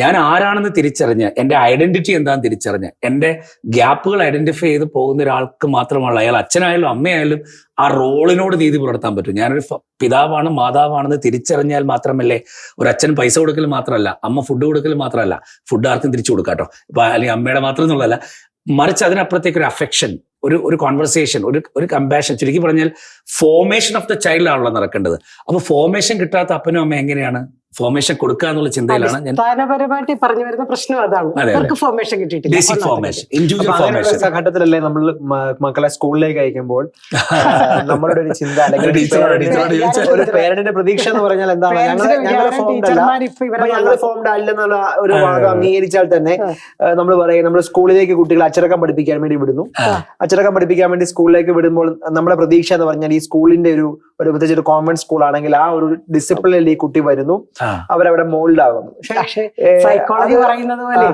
ഞാൻ ആരാണെന്ന് തിരിച്ചറിഞ്ഞ് എന്റെ ഐഡന്റിറ്റി എന്താണെന്ന് തിരിച്ചറിഞ്ഞ് എന്റെ ഗ്യാപ്പുകൾ ഐഡന്റിഫൈ ചെയ്ത് പോകുന്ന ഒരാൾക്ക് മാത്രമല്ല അയാൾ അച്ഛനായാലും അമ്മയായാലും ആ റോളിനോട് നീതി പുലർത്താൻ പറ്റും. ഞാനൊരു പിതാവാണ് മാതാവാണെന്ന് തിരിച്ചറിഞ്ഞാൽ മാത്രമല്ലേ ഒരു അച്ഛൻ പൈസ കൊടുക്കൽ മാത്രമല്ല അമ്മ ഫുഡ് കൊടുക്കൽ മാത്രമല്ല ഫുഡ് ആർക്കും തിരിച്ചു കൊടുക്കാട്ടോ. ഇപ്പൊ അല്ലെങ്കിൽ അമ്മയുടെ മാത്രം എന്നുള്ളതല്ല. മറിച്ച് അതിനപ്പുറത്തേക്ക് ഒരു അഫെക്ഷൻ ഒരു ഒരു കോൺവെർസേഷൻ ഒരു ഒരു കമ്പാഷൻ ചുരുക്കി പറഞ്ഞാൽ ഫോർമേഷൻ ഓഫ് ദ ചൈൽഡ് ആണല്ലോ നടക്കേണ്ടത്. അപ്പൊ ഫോർമേഷൻ കിട്ടാത്ത അപ്പനും അമ്മ എങ്ങനെയാണ്? ഫോർമേഷൻ കൊടുക്കുക എന്നുള്ള ചിന്തയിലാണ് ഞാൻ പറഞ്ഞു വരുന്ന പ്രശ്നം അതാണ്. അവർക്ക് ഫോർമേഷൻ കിട്ടിയിട്ടില്ല. Basic formation. ഇൻഡിവിജ്വൽ ഫോർമേഷൻ ഘട്ടത്തിലല്ലേ നമ്മൾ മക്കളെ സ്കൂളിലേക്ക് അയക്കുമ്പോൾ നമ്മളുടെ ഒരു ചിന്ത അല്ലെങ്കിൽ ഒരു പേരന്റിന്റെ പ്രതീക്ഷ എന്ന് പറഞ്ഞാൽ എന്താണ്? ഞങ്ങൾ ഫോംഡ് ടീച്ചർമാർ ഇപ്പൊ ഇവരെ ഞങ്ങൾ നന്നാക്കും. ഫോംഡ് അല്ലെന്നുള്ള ഒരു ഭാഗം വാദം അംഗീകരിച്ചാൽ തന്നെ നമ്മൾ പറയും നമ്മൾ സ്കൂളിലേക്ക് കുട്ടികളെ അച്ചടക്കം പഠിപ്പിക്കാൻ വേണ്ടി വിടുന്നു. അച്ചടക്കം പഠിപ്പിക്കാൻ വേണ്ടി സ്കൂളിലേക്ക് വിടുമ്പോൾ നമ്മുടെ പ്രതീക്ഷ എന്ന് പറഞ്ഞാൽ ഈ സ്കൂളിന്റെ ഒരു ഒരു പ്രത്യേകിച്ച് ഒരു കോൺവെന്റ് സ്കൂൾ ആണെങ്കിൽ ആ ഒരു ഡിസിപ്ലിനിൽ ഈ കുട്ടി വരുന്നു. അവരവിടെ മോൾഡ് ആകുന്നു പക്ഷെ സൈക്കോളജി പറയുന്നത് പോലെ.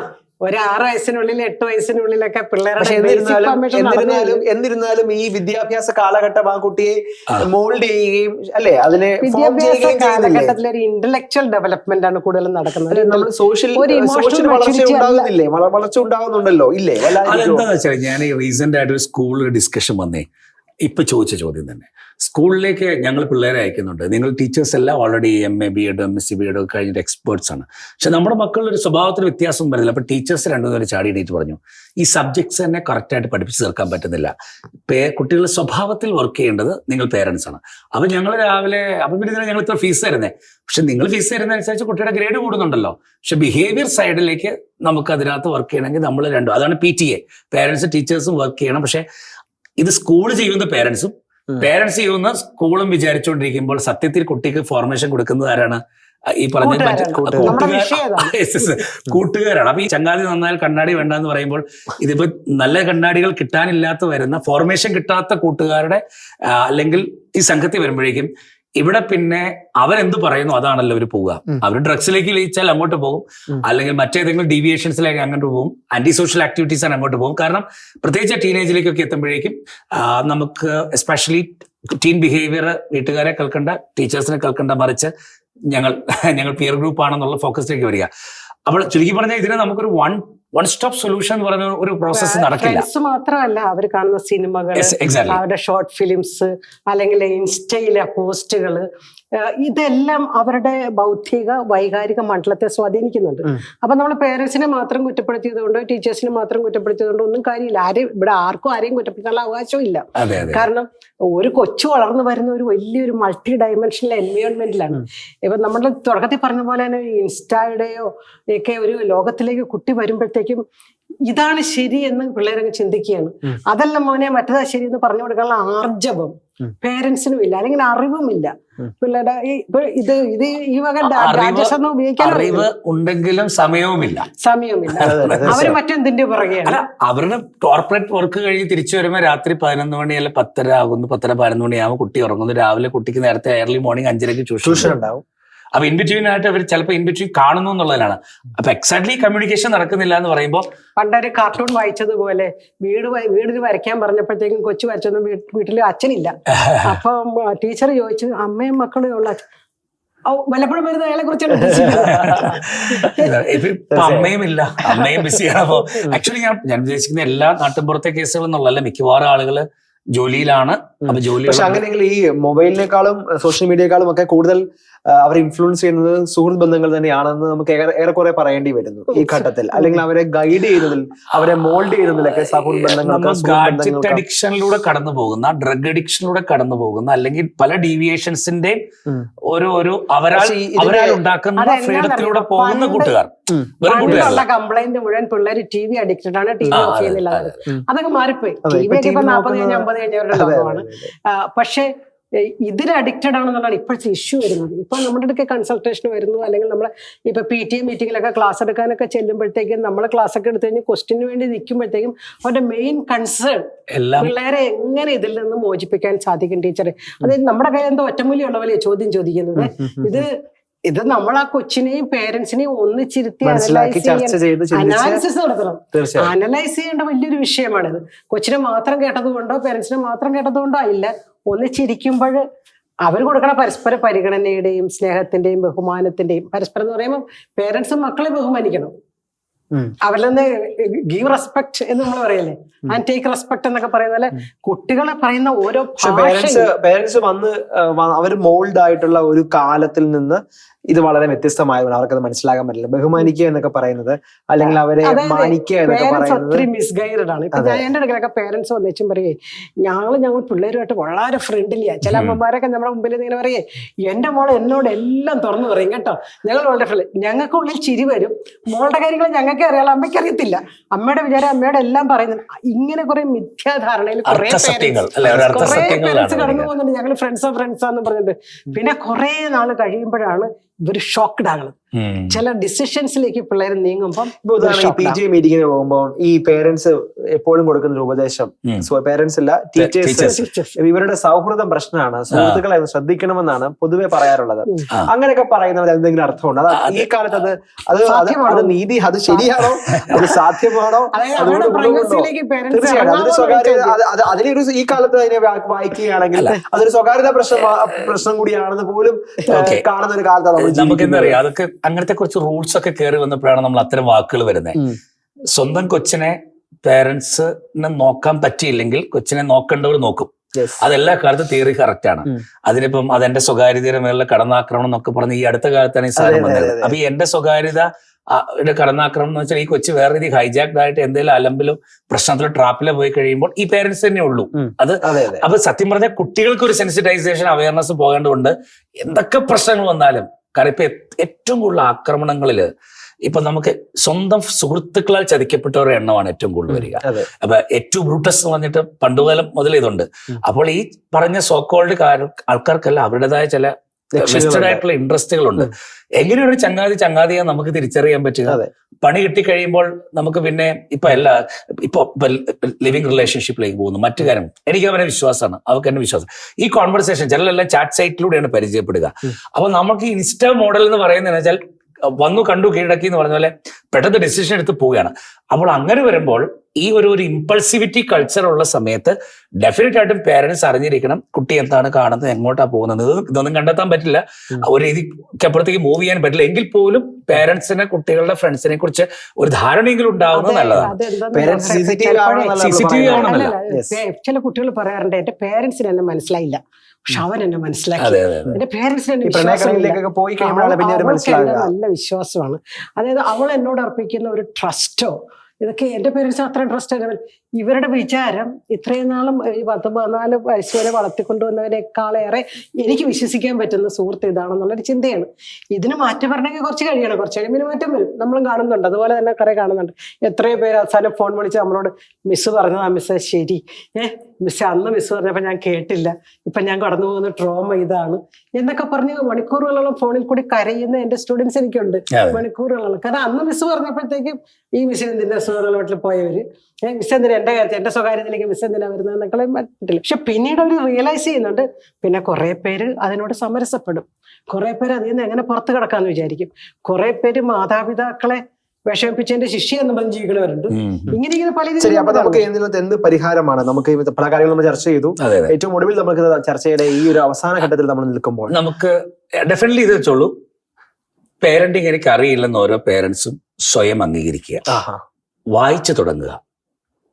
ഒരു ആറ് വയസ്സിനുള്ളിൽ എട്ട് വയസ്സിനുള്ളിലൊക്കെ പിള്ളേരുടെ എന്നിരുന്നാലും എന്നിരുന്നാലും ഈ വിദ്യാഭ്യാസ കാലഘട്ടം ആ കുട്ടിയെ മോൾഡ് ചെയ്യുകയും അല്ലെ? അതിനെ കാലഘട്ടത്തിൽ ഒരു ഇന്റലക്ച്വൽ ഡെവലപ്മെന്റ് ആണ് കൂടുതലും നടക്കുന്നത്. നമ്മൾ സോഷ്യൽ സോഷ്യൽ വളർച്ച ഉണ്ടാകുന്നില്ലേ? വളർച്ച ഉണ്ടാകുന്നുണ്ടല്ലോ. ഇല്ലേ? അതെന്താന്ന് വെച്ചാൽ ഞാൻ ഈ റീസെന്റ് ആയിട്ട് ഒരു സ്കൂളിൽ ഡിസ്കഷൻ വന്നേ. ഇപ്പൊ ചോദിച്ച ചോദ്യം തന്നെ. സ്കൂളിലേക്ക് ഞങ്ങൾ പിള്ളേരെ അയക്കുന്നുണ്ട്. നിങ്ങൾ ടീച്ചേഴ്സ് എല്ലാം already M A B Ed M S C B Ed കഴിഞ്ഞിട്ട് എക്സ്പേർട്സ് ആണ്. പക്ഷെ നമ്മുടെ മക്കളുടെ ഒരു സ്വഭാവത്തിൽ വ്യത്യാസം വരുന്നില്ല. അപ്പൊ ടീച്ചേഴ്സ് രണ്ടുപേരും ചാടി എണീറ്റ് പറഞ്ഞു. ഈ സബ്ജക്ട്സ് തന്നെ കറക്റ്റായിട്ട് പഠിപ്പിച്ച് തീർക്കാൻ പറ്റുന്നില്ല. പേ കുട്ടികളുടെ സ്വഭാവത്തിൽ വർക്ക് ചെയ്യേണ്ടത് നിങ്ങൾ പേരൻസ് ആണ്. അപ്പൊ ഞങ്ങൾ രാവിലെ അപ്പം പിന്നെ ഞങ്ങൾ ഇത്ര ഫീസ് തരുന്നത് പക്ഷെ നിങ്ങൾ ഫീസ് തരുന്നതനുസരിച്ച് കുട്ടിയുടെ ഗ്രേഡ് കൂടുന്നുണ്ടല്ലോ. പക്ഷെ ബിഹേവിയർ സൈഡിലേക്ക് നമുക്ക് അതിനകത്ത് വർക്ക് ചെയ്യണമെങ്കിൽ നമ്മൾ രണ്ടും അതാണ് പി ടി എ പേരൻസ് ടീച്ചേഴ്സും വർക്ക് ചെയ്യണം. പക്ഷെ ഇത് സ്കൂൾ ചെയ്യുന്ന പേരൻസും. പേരൻസ് ചെയ്യുന്ന സ്കൂളും വിചാരിച്ചുകൊണ്ടിരിക്കുമ്പോൾ സത്യത്തിൽ കുട്ടിക്ക് ഫോർമേഷൻ കൊടുക്കുന്നത് ആരാണ് ഈ പറഞ്ഞ. കൂട്ടുകാരാണ് അപ്പൊ ഈ ചങ്ങാതി നന്നായാൽ കണ്ണാടി വേണ്ട എന്ന് പറയുമ്പോൾ ഇതിപ്പോ നല്ല കണ്ണാടികൾ കിട്ടാനില്ലാത്ത വരുന്ന ഫോർമേഷൻ കിട്ടാത്ത കൂട്ടുകാരുടെ അല്ലെങ്കിൽ ഈ സംഘത്തിൽ വരുമ്പോഴേക്കും ഇവിടെ പിന്നെ അവരെന്ത് പറയുന്നു അതാണല്ലോ അവർ പോവുക. അവർ ഡ്രഗ്സിലേക്ക് ലയിച്ചാൽ അങ്ങോട്ട് പോകും. അല്ലെങ്കിൽ മറ്റേതെങ്കിലും ഡീവിയേഷൻസിലേക്ക് അങ്ങോട്ട് പോകും. ആന്റി സോഷ്യൽ ആക്ടിവിറ്റീസ് ആണ് അങ്ങോട്ട് പോകും. കാരണം പ്രത്യേകിച്ച് ടീനേജിലേക്കൊക്കെ എത്തുമ്പോഴേക്കും നമുക്ക് എസ്പെഷ്യലി ടീൻ ബിഹേവിയർ വീട്ടുകാരെ കേൾക്കേണ്ട ടീച്ചേഴ്സിനെ കേൾക്കേണ്ട മറിച്ച് ഞങ്ങൾ ഞങ്ങൾ പിയർ ഗ്രൂപ്പ് ആണെന്നുള്ള ഫോക്കസിലേക്ക് വരിക. അപ്പോൾ ചുരുക്കി പറഞ്ഞാൽ ഇതിനെ നമുക്കൊരു വൺ വൺ സ്റ്റോപ്പ് സൊല്യൂഷൻ എന്ന് പറയുന്ന ഒരു പ്രോസസ് നടക്കില്ല. മാത്രമല്ല അവർ കാണുന്ന സിനിമകൾ അവരുടെ ഷോർട്ട് ഫിലിംസ് അല്ലെങ്കിൽ ഇൻസ്റ്റയിലെ പോസ്റ്റുകൾ ഇതെല്ലാം അവരുടെ ബൗദ്ധിക വൈകാരിക മണ്ഡലത്തെ സ്വാധീനിക്കുന്നുണ്ട്. അപ്പൊ നമ്മൾ പേരൻസിനെ മാത്രം കുറ്റപ്പെടുത്തിയതുകൊണ്ടോ ടീച്ചേഴ്സിനെ മാത്രം കുറ്റപ്പെടുത്തിയതുകൊണ്ടോ ഒന്നും കാര്യമില്ല. ആരും ഇവിടെ ആർക്കും ആരെയും കുറ്റപ്പെടുത്താനുള്ള അവകാശവും ഇല്ല. കാരണം ഒരു കൊച്ചു വളർന്നു വരുന്ന ഒരു വലിയൊരു മൾട്ടി ഡയമെൻഷണൽ എൻവയോൺമെന്റിലാണ് ഇപ്പൊ നമ്മൾ തുടക്കത്തിൽ പറഞ്ഞ പോലെ തന്നെ ഇൻസ്റ്റായുടെയോ ഒക്കെ ഒരു ലോകത്തിലേക്ക് കുട്ടി വരുമ്പോഴത്തേക്കും ഇതാണ് ശരി എന്ന് പിള്ളേരങ്ങ് ചിന്തിക്കുകയാണ്. അതെല്ലാം മോനെ മറ്റേതാ ശരി എന്ന് പറഞ്ഞു കൊടുക്കാനുള്ള ആർജവം. പേരൻസിനും ഇല്ല അല്ലെങ്കിൽ അറിവുമില്ല. പിള്ളേരുടെ ഈ ഇത് ഇത് ഈ വക അറിവ് ഉപയോഗിക്കാൻ അറിവ് ഉണ്ടെങ്കിലും സമയവുമില്ല. സമയവുമില്ല. അവർ മറ്റെന്തിന്റെ പുറകെയാണ്? അല്ല അവരുടെ കോർപ്പറേറ്റ് വർക്ക് കഴിഞ്ഞ് തിരിച്ചു വരുമ്പോൾ രാത്രി പതിനൊന്ന് മണി അല്ലെ പത്തര ആകുന്നു പത്തര പതിനൊന്ന് മണിയാകുമ്പോൾ കുട്ടി ഉറങ്ങുന്നു. രാവിലെ കുട്ടിക്ക് നേരത്തെ ഏർലി മോർണിംഗ് അഞ്ചരക്ക് ചൂഷണം ട്യൂഷൻ ഉണ്ടാവും. അപ്പൊ ഇൻബിറ്റ്വീൻ ആയിട്ട് അവർ ചിലപ്പോൾ ഇൻ ബിറ്റ്വീൻ കാണുന്നു എന്നുള്ളതാണ് അപ്പൊ എക്സാക്ട്ലി കമ്മ്യൂണിക്കേഷൻ നടക്കുന്നില്ല എന്ന് പറയുമ്പോൾ പണ്ടൊരു കാർട്ടൂൺ വായിച്ചതുപോലെ വീട് വീടിന് വരയ്ക്കാൻ പറഞ്ഞപ്പോഴത്തേക്കും കൊച്ചു വരച്ചൊന്നും വീട്ടിൽ അച്ഛനില്ല. അപ്പൊ ടീച്ചർ ചോദിച്ചു അമ്മയും മക്കളും ഉള്ള വരുന്ന അയാളെ കുറിച്ചാണ് അമ്മയും ഇല്ല. അമ്മയും ബിസിയാണ് അപ്പോ ആക്ച്വലി ഞാൻ ഞാൻ ഉദ്ദേശിക്കുന്ന എല്ലാ നാട്ടിൻപുറത്തെ കേസുകളും എന്നുള്ളതല്ല മിക്കവാറും ആളുകൾ ജോലിയിലാണ്. അപ്പൊ ജോലി പക്ഷെ അങ്ങനെയെങ്കിൽ ഈ മൊബൈലിനേക്കാളും സോഷ്യൽ മീഡിയയെക്കാളും ഒക്കെ കൂടുതൽ അവരെ ഇൻഫ്ലുവൻസ് ചെയ്യുന്നത് സുഹൃത്ത് ബന്ധങ്ങൾ തന്നെയാണെന്ന് നമുക്ക് ഏറെ- ഏറെക്കുറെ പറയേണ്ടി വരുന്നു ഈ ഘട്ടത്തിൽ. അല്ലെങ്കിൽ അവരെ ഗൈഡ് ചെയ്യുന്നതിൽ അവരെ മോൾഡ് ചെയ്യുന്നതിലൊക്കെ സുഹൃത്ത് ബന്ധങ്ങൾ അഡിക്ഷനിലൂടെ കടന്നു പോകുന്ന ഡ്രഗ് അഡിക്ഷനിലൂടെ കടന്നു പോകുന്ന അല്ലെങ്കിൽ പല ഡീവിയേഷൻസിന്റെ. ഒരു ഒരു അവരാൽ ഉണ്ടാക്കുന്ന ഫ്രീഡത്തിലൂടെ പോകുന്ന കൂട്ടുകാർ. കംപ്ലൈന്റ് മുഴുവൻ പിള്ളേർ ടി വി അഡിക്റ്റഡ് ആണ് ടി വി ഓഫ് ചെയ്യുന്നില്ല അതൊക്കെ മാറിപ്പോയി. ടി വി ഒക്കെ ഇപ്പൊ നാൽപ്പത് കഴിഞ്ഞ അമ്പത് കഴിഞ്ഞവരുടെ ലോകമാണ് പക്ഷേ ഏ, ഇതിന് അഡിക്റ്റഡ് ആണെന്നുള്ളതാണ് ഇപ്പോഴത്തെ ഇഷ്യൂ വരുന്നത്. ഇപ്പൊ നമ്മുടെ അടുക്കെ കൺസൾട്ടേഷൻ വരുന്നു അല്ലെങ്കിൽ നമ്മൾ ഇപ്പൊ പി ടി എ മീറ്റിങ്ങിലൊക്കെ ക്ലാസ് എടുക്കാനൊക്കെ ചെല്ലുമ്പോഴത്തേക്കും നമ്മൾ ക്ലാസ് ഒക്കെ എടുത്തു കഴിഞ്ഞാൽ ക്വസ്റ്റിന് വേണ്ടി നിൽക്കുമ്പോഴത്തേക്കും അവരുടെ മെയിൻ കൺസേൺ പിള്ളേരെ എങ്ങനെ ഇതിൽ നിന്ന് മോചിപ്പിക്കാൻ സാധിക്കും ടീച്ചറെ? അതായത് നമ്മുടെ കയ്യിൽ എന്തോ ഒറ്റമൂലിയുള്ള പോലെ ചോദ്യം ചോദിക്കുന്നത്. ഇത് ഇത് നമ്മൾ ആ കൊച്ചിനെയും പേരൻസിനെയും ഒന്നിച്ചിരുത്തി അനലൈസ് അനാലിസിസ് നടത്തണം. അനലൈസ് ചെയ്യേണ്ട വലിയൊരു വിഷയമാണിത് കൊച്ചിനെ മാത്രം കേട്ടതുകൊണ്ടോ പേരൻസിനെ മാത്രം കേട്ടതുകൊണ്ടോ കൊണ്ടോ ആയില്ല ഒന്നിച്ചിരിക്കുമ്പോൾ അവർ കൊടുക്കണ പരസ്പര പരിഗണനയുടെയും സ്നേഹത്തിന്റെയും ബഹുമാനത്തിന്റെയും. പരസ്പരം എന്ന് പറയുമ്പോൾ പേരൻസും മക്കളെ ബഹുമാനിക്കണം. അവരിൽ നിന്ന് ഗീവ് റെസ്പെക്ട് എന്ന് നമ്മൾ പറയല്ലേ? ആൻഡ് ടേക്ക് റെസ്പെക്ട് എന്നൊക്കെ പറയുന്ന പോലെ കുട്ടികളെ പറയുന്ന ഓരോ പേരൻസ് പേരൻസ് വന്ന് അവർ മോൾഡ് ആയിട്ടുള്ള ഒരു കാലത്തിൽ നിന്ന് ഇത് വളരെ വ്യത്യസ്തമായതുകൊണ്ട് അവർക്കത് മനസ്സിലാകാൻ പറ്റില്ല. ബഹുമാനിക്കുക എന്നൊക്കെ പറയുന്നത് അല്ലെങ്കിൽ അവരെ മാനിക്കുക എന്നൊക്കെ പറയുന്നത് മിസ്ഗൈഡഡ് ആണ്. ഇപ്പൊ ഞാൻ എന്റെ അടുക്കലൊക്കെ പേരൻസ് വന്നേച്ചും പറയേ ഞങ്ങൾ ഞങ്ങൾ പിള്ളേരുമായിട്ട് വളരെ ഫ്രണ്ട്ലിയാ ചില. അമ്മമാരൊക്കെ നമ്മുടെ മുമ്പിൽ ഇങ്ങനെ പറയേ എന്റെ മോളെ എന്നോട് എല്ലാം തുറന്നു പറയും കേട്ടോ. ഞങ്ങൾ വളരെ ഫ്രണ്ട്ലി ഞങ്ങൾക്ക് ഉള്ളിൽ ചിരി വരും. മോളുടെ കാര്യങ്ങൾ ഞങ്ങൾക്ക് അറിയാലോ അമ്മയ്ക്ക് അറിയത്തില്ല. അമ്മയുടെ വിചാരം അമ്മയുടെ എല്ലാം പറയുന്നത് ഇങ്ങനെ കുറെ മിഥ്യാധാരണയിൽ കുറെ പേരൻസ് കടന്നു. പോകുന്നുണ്ട് ഞങ്ങൾ ഫ്രണ്ട്സാ ഫ്രണ്ട്സാന്ന് പറഞ്ഞിട്ട്. പിന്നെ കുറെ നാൾ കഴിയുമ്പോഴാണ് ഇവർ ഷോക്ക്ഡ് ആകുന്നത്. ചില ഡിസിഷൻസിലേക്ക് പിള്ളേർ നീങ്ങുമ്പോൾ ഇപ്പൊ ഉദാഹരണം പി ജി മീറ്റിങ്ങിന് പോകുമ്പോൾ ഈ പേരൻസ് എപ്പോഴും കൊടുക്കുന്ന ഒരു ഉപദേശം. സോ പേരൻസ് അല്ല ടീച്ചേഴ്സ് ഇവരുടെ സൗഹൃദം പ്രശ്നമാണ്. സുഹൃത്തുക്കളെ ശ്രദ്ധിക്കണമെന്നാണ് പൊതുവെ പറയാറുള്ളത്. അങ്ങനെയൊക്കെ പറയുന്നവർ എന്തെങ്കിലും അർത്ഥമുണ്ട്? അത് ഈ കാലത്ത് അത് അത് അത് നീതി അത് ശരിയാണോ? അത് സാധ്യമാണോ? തീർച്ചയായിട്ടും. അതൊരു സ്വകാര്യത അത് അത് അതിനൊരു ഈ കാലത്ത് അതിനെ വായിക്കുകയാണെങ്കിൽ അതൊരു സ്വകാര്യത പ്രശ്നം പ്രശ്നം കൂടിയാണെന്ന് പോലും കാണുന്ന ഒരു കാലത്താണ് നമ്മൾ. അതൊക്കെ അങ്ങനത്തെ കുറച്ച് റൂൾസ് ഒക്കെ കയറി വന്നപ്പോഴാണ് നമ്മൾ അത്തരം വാക്കുകൾ വരുന്നത് സ്വന്തം കൊച്ചിനെ പേരൻസിനെ നോക്കാൻ പറ്റിയില്ലെങ്കിൽ കൊച്ചിനെ നോക്കേണ്ടവർ നോക്കും. അതെല്ലാ കാലത്തും തിയറി കറക്റ്റ് ആണ്. അതിനിപ്പം അതെന്റെ സ്വകാര്യതയുടെ മേലുള്ള കടന്നാക്രമണം എന്നൊക്കെ പറഞ്ഞ് ഈ അടുത്ത കാലത്താണ് ഈ സാധനം വന്നത്. അപ്പൊ ഈ എന്റെ സ്വകാര്യത കടന്നാക്രമണം എന്ന് വെച്ചാൽ ഈ കൊച്ചു വേറെ രീതി ഹൈജാക്ഡ് ആയിട്ട് എന്തെങ്കിലും അലമ്പിലും പ്രശ്നത്തിലോ ട്രാപ്പിലോ പോയി കഴിയുമ്പോൾ ഈ പേരൻസ് തന്നെ ഉള്ളൂ. അതെ അപ്പൊ സത്യം പറഞ്ഞാൽ കുട്ടികൾക്ക് ഒരു സെൻസിറ്റൈസേഷൻ അവയർനെസ് പോകേണ്ടതുണ്ട്. എന്തൊക്കെ പ്രശ്നങ്ങൾ വന്നാലും കാരണം ഇപ്പൊ ഏറ്റവും കൂടുതൽ ആക്രമണങ്ങളിൽ ഇപ്പൊ നമുക്ക് സ്വന്തം സുഹൃത്തുക്കളാൽ ചതിക്കപ്പെട്ടവരുടെ എണ്ണമാണ് ഏറ്റവും കൂടുതൽ വരിക. അപ്പൊ ഏറ്റവും ബ്രൂട്ടസ് എന്ന് പറഞ്ഞിട്ട് പണ്ടുകാലം മുതൽ ഇതുണ്ട്. അപ്പോൾ ഈ പറഞ്ഞ സോക്കോൾഡ് ആൾക്കാർക്കല്ല അവരുടേതായ ചില വെസ്റ്റഡ്. ആയിട്ടുള്ള ഇൻട്രസ്റ്റുകളുണ്ട്. എങ്ങനെയാണ് ഒരു ചങ്ങാതി ചങ്ങാതിയെ നമുക്ക് തിരിച്ചറിയാൻ പറ്റുക? പണി കിട്ടി കഴിയുമ്പോൾ നമുക്ക് പിന്നെ ഇപ്പൊ എല്ലാ ഇപ്പൊ ലിവിങ് റിലേഷൻഷിപ്പിലേക്ക് പോകുന്നു. മറ്റു കാര്യം എനിക്ക് അവരെ വിശ്വാസമാണ്. അവർക്ക് എന്നെ വിശ്വാസം. ഈ കോൺവെർസേഷൻ ചിലരെല്ലാം ചാറ്റ് സൈറ്റിലൂടെയാണ് പരിചയപ്പെടുക. അപ്പൊ നമുക്ക് ഇൻസ്റ്റ മോഡൽ എന്ന് പറയുന്നത് വെച്ചാൽ വന്നു കണ്ടു കീഴടക്കി എന്ന് പറഞ്ഞ പോലെ പെട്ടെന്ന് ഡെസിഷൻ എടുത്ത് പോവുകയാണ്. അപ്പോൾ അങ്ങനെ വരുമ്പോൾ ഈ ഒരു ഒരു ഇമ്പൾസിവിറ്റി കൾച്ചർ ഉള്ള സമയത്ത് ഡെഫിനറ്റ് ആയിട്ടും പേരൻസ് അറിഞ്ഞിരിക്കണം കുട്ടി എന്താണ് കാണുന്നത് എങ്ങോട്ടാ പോകുന്നത് ഇതൊന്നും കണ്ടെത്താൻ പറ്റില്ല. ഒരു ഒരു രീതിക്കപ്പുറത്തേക്ക് മൂവ് ചെയ്യാൻ പറ്റില്ല. എങ്കിൽ പോലും പേരൻസിനെ കുട്ടികളുടെ ഫ്രണ്ട്സിനെ കുറിച്ച് ഒരു ധാരണയെങ്കിലും ഉണ്ടാവുന്നത് നല്ലതാണ്. ചില കുട്ടികൾ പറയാറുണ്ട് എന്റെ പേരൻസിന് എന്നെ മനസ്സിലായില്ല. പക്ഷെ അവൻ എന്നെ മനസ്സിലാക്കി. എന്റെ പേരൻസിന് എന്നെ അവൾക്ക് നല്ല വിശ്വാസമാണ്. അതായത് അവൾ എന്നോട് അർപ്പിക്കുന്ന ഒരു ട്രസ്റ്റോ ഇതൊക്കെ എന്റെ പേരൻസ് അത്രയും ട്രസ്റ്റ് ഇവരുടെ വിചാരം ഇത്രയും നാളും ഈ പത്ത് പതിനാല് വയസ്സ് വരെ വളർത്തിക്കൊണ്ടുവന്നതിനേക്കാളേറെ എനിക്ക് വിശ്വസിക്കാൻ പറ്റുന്ന സുഹൃത്ത് ഇതാണെന്നുള്ളൊരു ചിന്തയാണ്. ഇതിന് മാറ്റം വരണമെങ്കിൽ കുറച്ച് കഴിയണം. കുറച്ച് കഴിയുമ്പോൾ മാറ്റം വരും. നമ്മളും കാണുന്നുണ്ട്. അതുപോലെ തന്നെ കുറെ കാണുന്നുണ്ട്. എത്രയോ പേര് അവസാനം ഫോൺ വിളിച്ച് നമ്മളോട് മിസ് പറഞ്ഞതാ മിസ്സേ ശരി. ഏഹ് മിസ് അന്ന് മിസ് പറഞ്ഞപ്പോൾ ഞാൻ കേട്ടില്ല. ഇപ്പൊ ഞാൻ കടന്നു പോകുന്ന ട്രോമ ഇതാണ്. എന്നൊക്കെ പറഞ്ഞ് മണിക്കൂറുകളോളം ഫോണിൽ കൂടി കരയുന്ന എന്റെ സ്റ്റുഡൻസ് എനിക്കുണ്ട്. മണിക്കൂറുകളോളം. കാരണം അന്ന് മിസ് പറഞ്ഞപ്പോഴത്തേക്കും ഈ മിസ്സിന് എന്തിന്റെ സുഹൃത്തുക്കളോട്ടിൽ പോയവര്? ഏഹ് മിസ് എന്തിനാ എന്റെ കാര്യത്തിൽ എന്റെ സ്വകാര്യത്തിലേക്ക് മിസ് എന്തിനാ വരുന്നത് എന്നൊക്കെ പറ്റില്ല പക്ഷെ പിന്നീട് അവർ റിയലൈസ് ചെയ്യുന്നുണ്ട് പിന്നെ കുറെ പേര് അതിനോട് സമരസപ്പെടും. കുറെ പേര് അതിൽ നിന്ന് എങ്ങനെ പുറത്ത് കിടക്കാന്ന് വിചാരിക്കും. കുറെ പേര് മാതാപിതാക്കളെ വിഷമിപ്പിച്ചതിന്റെ ശിഷ്യ എന്ന് പറഞ്ഞ് ജീവിക്കണവരുണ്ട്. ഇങ്ങനെ ഇങ്ങനെ പല ശരി അപ്പൊ നമുക്ക് ഇതിനകത്ത് എന്ത് പരിഹാരമാണ്? നമുക്ക് ഈ പല കാര്യങ്ങൾ നമ്മൾ ചർച്ച ചെയ്തു. ഏറ്റവും ഒടുവിൽ നമുക്ക് ചർച്ചയുടെ ഈ ഒരു അവസാന ഘട്ടത്തിൽ നമ്മൾ നിൽക്കുമ്പോൾ നമുക്ക് ഡെഫിനറ്റ്ലി ഇത് വെച്ചോളൂ. പേരന്റിങ് എനിക്ക് അറിയില്ലെന്ന് ഓരോ പേരൻസും സ്വയം അംഗീകരിക്കുക. വായിച്ചു തുടങ്ങുക.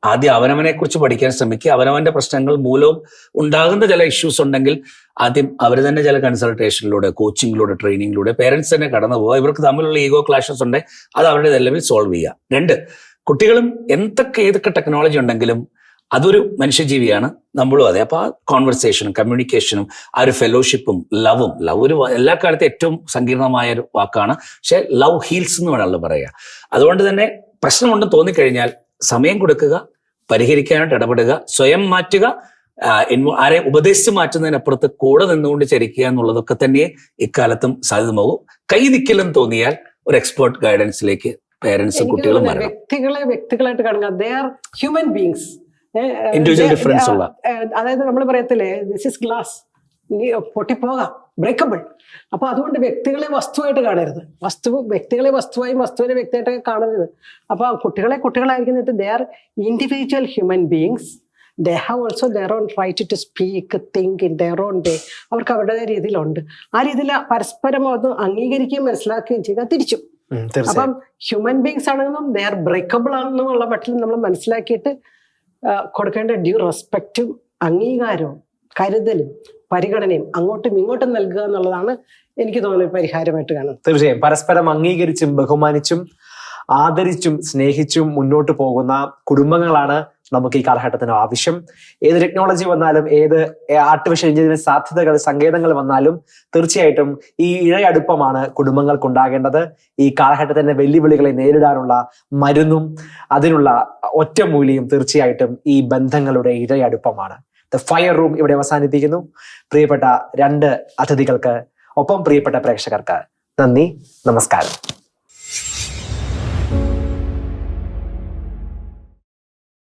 ആദ്യം അവനവനെ കുറിച്ച് പഠിക്കാൻ ശ്രമിക്കുക. അവനവന്റെ പ്രശ്നങ്ങൾ മൂലവും ഉണ്ടാകുന്ന ചില ഇഷ്യൂസ് ഉണ്ടെങ്കിൽ ആദ്യം അവർ തന്നെ ചില കൺസൾട്ടേഷനിലൂടെ കോച്ചിങ്ങിലൂടെ ട്രെയിനിങ്ങിലൂടെ പേരൻസ് തന്നെ കടന്നു പോവുക. ഇവർക്ക് തമ്മിലുള്ള ഈഗോ ക്ലാഷസ് ഉണ്ടെങ്കിൽ അത് അവരുടെ നിലവിൽ സോൾവ് ചെയ്യുക. രണ്ട് കുട്ടികളും എന്തൊക്കെ ഏതൊക്കെ ടെക്നോളജി ഉണ്ടെങ്കിലും അതൊരു മനുഷ്യജീവിയാണ്. നമ്മളും അതെ. അപ്പൊ ആ കോൺവെർസേഷനും കമ്മ്യൂണിക്കേഷനും ആ ഒരു ഫെലോഷിപ്പും ലവും ലവ് ഒരു എല്ലാ കാലത്തും ഏറ്റവും സങ്കീർണമായ ഒരു വാക്കാണ്. പക്ഷെ ലവ് ഹീൽസ് എന്ന് വേണമല്ലോ പറയുക. അതുകൊണ്ട് തന്നെ പ്രശ്നമുണ്ടെന്ന് തോന്നിക്കഴിഞ്ഞാൽ സമയം കൊടുക്കുക പരിഹരിക്കാനായിട്ട് ഇടപെടുക സ്വയം മാറ്റുക ആരെ ഉപദേശിച്ച് മാറ്റുന്നതിനപ്പുറത്ത് കൂടെ നിന്നുകൊണ്ട് ചരിക്കുക എന്നുള്ളതൊക്കെ തന്നെ ഇക്കാലത്തും സാധ്യതമാകും കൈ നിൽക്കില്ലെന്ന് തോന്നിയാൽ ഒരു എക്സ്പേർട്ട് ഗൈഡൻസിലേക്ക് പേരൻസും കുട്ടികളും വ്യക്തികളെ വ്യക്തികളായിട്ട് കാണുക. They are human beings individual difference ഉള്ള. അതായത് നമ്മൾ പറയത്തില്ലേ ദിസ് ഇസ് ഗ്ലാസ് പൊട്ടിപ്പോകാം. ബ്രേക്കബിൾ അപ്പൊ അതുകൊണ്ട് വ്യക്തികളെ വസ്തുവായിട്ട് കാണരുത്. വസ്തു വ്യക്തികളെ വസ്തുവായും വസ്തുവിനെ വ്യക്തിയായിട്ടൊക്കെ കാണരുത്. അപ്പൊ കുട്ടികളെ കുട്ടികളായിരിക്കുന്നത് they are individual human beings they have also their own right to speak think in their own day അവർക്ക് അവരുടേതായ രീതിയിലുണ്ട്. ആ രീതിയിൽ പരസ്പരം അത് അംഗീകരിക്കുകയും മനസ്സിലാക്കുകയും ചെയ്യുക തിരിച്ചു. അപ്പം ഹ്യൂമൻ ബീങ്സ് ആണെന്നും ദേ ആർ ബ്രേക്കബിൾ ആണെന്നുള്ള മട്ടിൽ നമ്മൾ മനസ്സിലാക്കിയിട്ട് കൊടുക്കേണ്ട ഡ്യൂ റെസ്പെക്റ്റും അംഗീകാരവും കരുതലും പരിഗണനയും അങ്ങോട്ടും ഇങ്ങോട്ടും നൽകുക എന്നുള്ളതാണ് എനിക്ക് തോന്നുന്നത് പരിഹാരമായിട്ട് കാണുന്നത്. തീർച്ചയായും. പരസ്പരം അംഗീകരിച്ചും ബഹുമാനിച്ചും ആദരിച്ചും സ്നേഹിച്ചും മുന്നോട്ട് പോകുന്ന കുടുംബങ്ങളാണ് നമുക്ക് ഈ കാലഘട്ടത്തിന് ആവശ്യം. ഏത് ടെക്നോളജി വന്നാലും ഏത് ആർട്ടിഫിഷ്യൽ എഞ്ചിനീയറിംഗ് സാധ്യതകൾ സങ്കേതങ്ങൾ വന്നാലും തീർച്ചയായിട്ടും ഈ ഇഴയടുപ്പമാണ് കുടുംബങ്ങൾക്ക് ഉണ്ടാകേണ്ടത് ഈ കാലഘട്ടത്തിന്റെ വെല്ലുവിളികളെ നേരിടാനുള്ള മരുന്നും അതിനുള്ള ഒറ്റമൂലിയും തീർച്ചയായിട്ടും ഈ ബന്ധങ്ങളുടെ ഇഴയടുപ്പമാണ്. ദ ഫയർ റൂം ഇവിടെ അവസാനിപ്പിക്കുന്നു. പ്രിയപ്പെട്ട രണ്ട് അതിഥികൾക്ക് ഒപ്പം പ്രിയപ്പെട്ട പ്രേക്ഷകർക്ക് നന്ദി നമസ്കാരം.